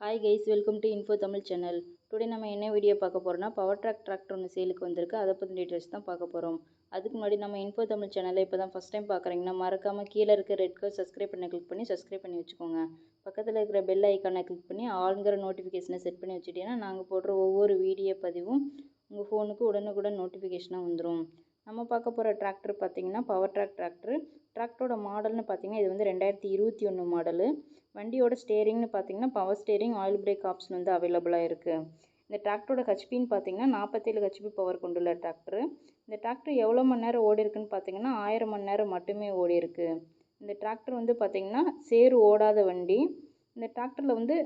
Hi guys welcome to info Tamil channel today நம்ம என்ன video பார்க்க போகிறோம்னா பவர் ட்ராக் டிராக்டர் ஒன்று சேலுக்கு வந்திருக்கு. அதை பற்றி டீட்டெயில்ஸ் தான் பார்க்க போகிறோம் அதுக்கு முன்னாடி நம்ம இன்ஃபோ தமிழ் சேனலை இப்போ தான் ஃபஸ்ட் டைம் பார்க்குறீங்கன்னா மறக்காமல் கீழே இருக்க ரெட் கலர் சப்ஸ்கிரைப் பண்ண கிளிக் பண்ணி சப்ஸ்கிரைப் பண்ணி வச்சுக்கோங்க. பக்கத்தில் இருக்கிற பெல் ஐக்கானை கிளிக் பண்ணி ஆளுங்கிற நோட்டிஃபிகேஷனை செட் பண்ணி வச்சுட்டீங்கன்னா நாங்கள் போடுற ஒவ்வொரு வீடியோ பதிவும் உங்கள் ஃபோனுக்கு உடனுக்குடன் நோட்டிஃபிகேஷனாக வந்துடும் நம்ம பார்க்க போகிற டிராக்டர் பார்த்தீங்கன்னா பவர் ட்ராக் டிராக்டர் டிராக்டரோட மாடல்னு பார்த்தீங்கன்னா இது வந்து ரெண்டாயிரத்தி இருபத்தி ஒன்று மாடலு வண்டியோட ஸ்டேரிங்னு பார்த்தீங்கன்னா power steering oil brake option வந்து அவைலபிளாக இருக்குது இந்த டிராக்டரோட ஹெச்பின்னு பார்த்தீங்கன்னா நாற்பத்தேழு ஹெச்பி பவர் கொண்டுள்ள டிராக்டர் இந்த டிராக்டர் எவ்வளோ மணி நேரம் ஓடி இருக்குன்னு பார்த்தீங்கன்னா ஆயிரம் மணி நேரம் மட்டுமே ஓடி இருக்கு. இந்த டிராக்டர் வந்து பார்த்தீங்கன்னா சேறு ஓடாத வண்டி. இந்த டிராக்டரில் வந்து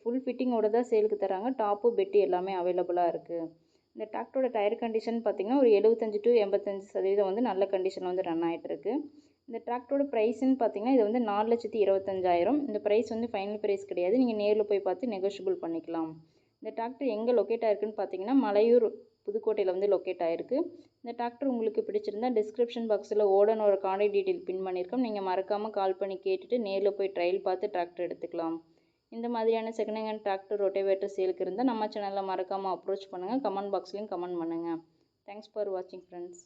ஃபுல் ஃபிட்டிங்கோட தான் சேலுக்கு தராங்க. டாப்பு பெட்டி எல்லாமே அவைலபிளாக இருக்குது இந்த டிராக்டரோட டயர் கண்டிஷன் பார்த்திங்கன்னா ஒரு எழுபத்தஞ்சு டு எண்பத்தஞ்சு சதவீதம் வந்து நல்ல கண்டிஷன் வந்து ரன் ஆகிட்டுருக்கு இந்த டிராக்டரோட ப்ரைஸ்ன்னு பார்த்தீங்கன்னா இது வந்து நாலு லட்சத்தி இருபத்தஞ்சாயிரம். இந்த ப்ரைஸ் வந்து ஃபைனல் ப்ரைஸ் கிடையாது. நீங்கள் நேரில் போய் பார்த்து நெகோஷியபிள் பண்ணிக்கலாம். இந்த டிராக்டர் எங்கே லொக்கேட் ஆயிருக்குன்னு பார்த்தீங்கன்னா மலையூர் புதுக்கோட்டையில் வந்து லொக்கேட் ஆயிருக்கு. இந்த டிராக்டர் உங்களுக்கு பிடிச்சிருந்தா டிஸ்கிரிப்ஷன் பாக்ஸில் ஓடனோட கான்டாக்ட் டீட்டெயில் பின் பண்ணியிருக்கோம் நீங்கள் மறக்காமல் கால் பண்ணி கேட்டுட்டு நேரில் போய் ட்ரையல் பார்த்து டிராக்டர் எடுத்துக்கலாம். இந்த மாதிரியான செகண்ட் ஹேண்ட் டிராக்டர் ரொட்டேவேட்டர் சேலுக்கு இருந்தால் நம்ம சேனலில் மறக்காமல் அப்ரோச் பண்ணுங்கள் கமெண்ட் பாக்ஸ்லேயும் கமெண்ட் பண்ணுங்கள் தேங்க்ஸ் ஃபார் வாட்சிங் ஃப்ரெண்ட்ஸ்